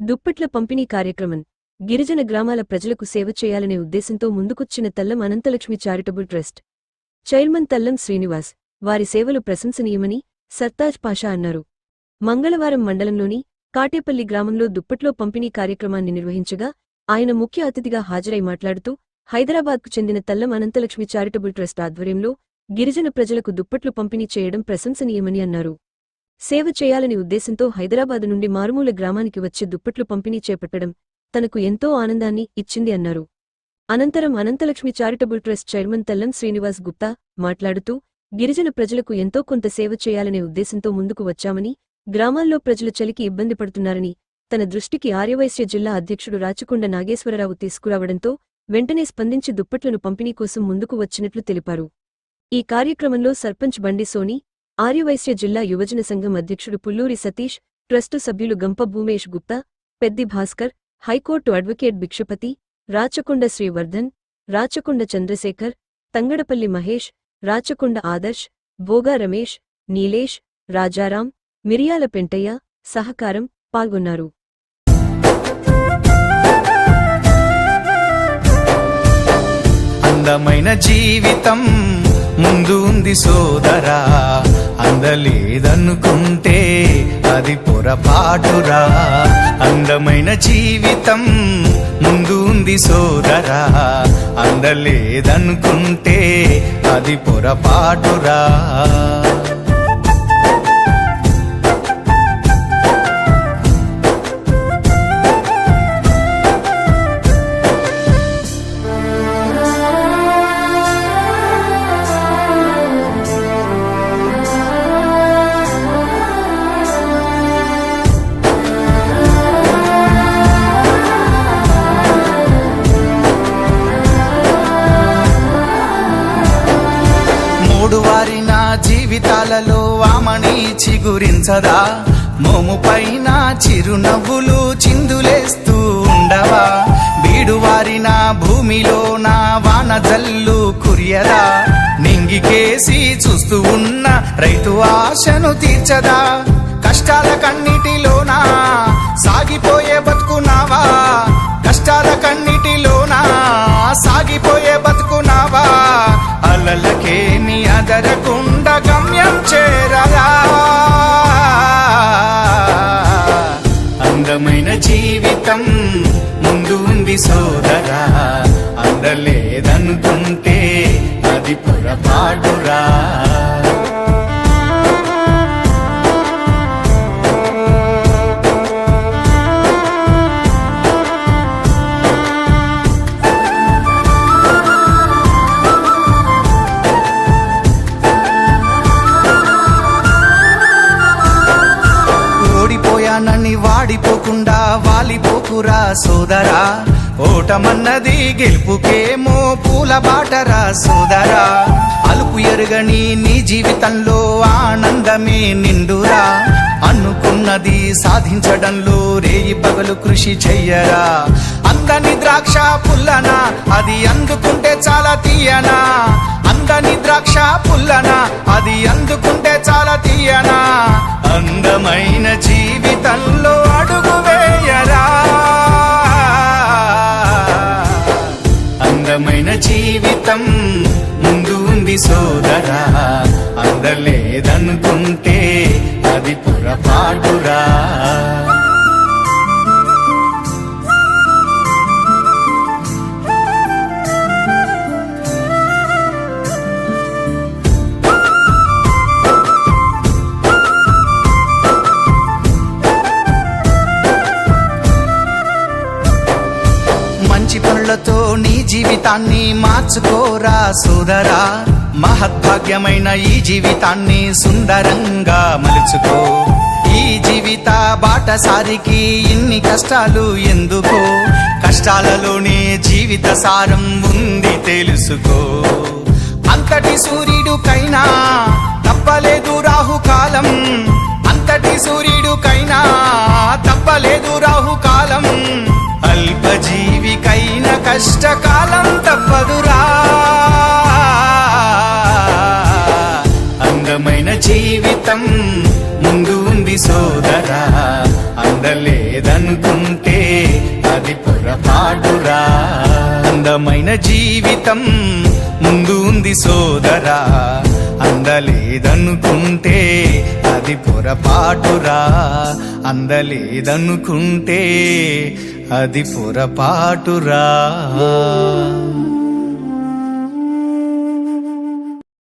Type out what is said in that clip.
దుప్పట్ల పంపిణీ కార్యక్రమం. గిరిజన గ్రామాల ప్రజలకు సేవ చేయాలనే ఉద్దేశంతో ముందుకొచ్చిన Tallam Ananthalakshmi charitable trust. Chairman Tallam Srinivas వారి సేవలు ప్రశంసనీయమని సర్తాజ్ పాషా అన్నారు. మంగళవారం మండలంలోని కాటేపల్లి గ్రామంలో దుప్పట్లో పంపిణీ కార్యక్రమాన్ని నిర్వహించగా ఆయన ముఖ్య అతిథిగా హాజరై మాట్లాడుతూ హైదరాబాద్కు చెందిన తల్లం అనంతలక్ష్మి చారిటబుల్ ట్రస్ట్ ఆధ్వర్యంలో గిరిజన ప్రజలకు దుప్పట్లు పంపిణీ చేయడం ప్రశంసనీయమని అన్నారు. సేవ చేయాలని ఉద్దేశంతో హైదరాబాద్ నుండి మారుమూల గ్రామానికి వచ్చి దుప్పట్లు పంపిణీ చేపట్టడం తనకు ఎంతో ఆనందాన్ని ఇచ్చింది అన్నారు. అనంతరం Ananthalakshmi charitable trust chairman Tallam Srinivas Gupta మాట్లాడుతూ గిరిజన ప్రజలకు ఎంతో కొంత సేవ చేయాలనే ఉద్దేశంతో ముందుకు వచ్చామని గ్రామాల్లో ప్రజలు చలికి ఇబ్బంది పడుతున్నారని తన దృష్టికి ఆర్యవైశ్య జిల్లా అధ్యక్షుడు రాచకొండ నాగేశ్వరరావు తీసుకురావడంతో వెంటనే స్పందించి దుప్పట్లను పంపిణీ కోసం ముందుకు వచ్చినట్లు తెలిపారు. ఈ కార్యక్రమంలో సర్పంచ్ బండి సోని ఆర్యవైశ్య జిల్లా యువజన సంఘం అధ్యక్షుడు పుల్లూరి సతీష్ ట్రస్టు సభ్యులు Gampa Bhumesh Gupta Peddi Bhaskar high court advocate Bhikshapathi Rachakonda Srivardhan Rachakonda Chandrashekar Thangadapalli Mahesh Rachakonda Adarsh Bhoga Ramesh Nilesh Rajaram Miriyala Pentaiah సహకారం పాల్గొన్నారు. అందమైన జీవితం ముందు ఉంది సోదరా. అందలేదనుకుంటే అది పొరపాటురా. అందమైన జీవితం ముందు ఉంది సోదరా. అందలేదనుకుంటే అది పొరపాటురా. జీవితాలలో చిగురించదా? మోము పైన చిరునవ్వులు చిందులేస్తూ ఉండవా? బీడువారిన భూమిలో నా వాన జల్లు కురియదా? నింగికేసి చూస్తూ ఉన్న రైతు ఆశను తీర్చదా? కష్టాల కన్నిటిలోనా సాగిపో పొరపాటురా ఓడిపోయానని వాడిపోకుండా వాలిపోకురా సోదరా. ఓటమన్నది గెలుపుకేమో పూల బాటరా సోదరా. అలుపు ఎరుగని నీ జీవితంలో ఆనందమే నిండురా. అనుకున్నది సాధించడంలో రేయి పగలు కృషి చెయ్యరా. అందని ద్రాక్ష పుల్లనా అది అందుకుంటే చాలా తీయనా. అందని ద్రాక్ష పుల్లనా అది అందుకుంటే చాలా తీయనా. అంద ఉంది సోదరా అందలేదనుకుంటే అది పొరపాటురా. మంచి పనులతో నీ జీవితాన్ని మార్చుకోరా సోదరా. మహద్భాగ్యమైన ఈ జీవితాన్ని సుందరంగా మలుచుకో. ఈ జీవిత బాటసారికి ఇన్ని కష్టాలు ఎందుకో? కష్టాలలోనే జీవిత సారం ఉంది తెలుసుకో. అంతటి సూర్యుడుకైనా తప్పలేదు రాహుకాలం. అంతటి సూర్యుడుకైనా తప్పలేదు రాహుకాలం. అల్పజీవికైన కష్టకాలం తప్పదురా జీవితం ముందు ఉంది సోదరా. అందలేదనుకుంటే అది పొరపాటురా. అందమైన జీవితం ముందు ఉంది సోదరా. అందలేదనుకుంటే అది పొరపాటురా. అందలేదనుకుంటే అది పొరపాటురా.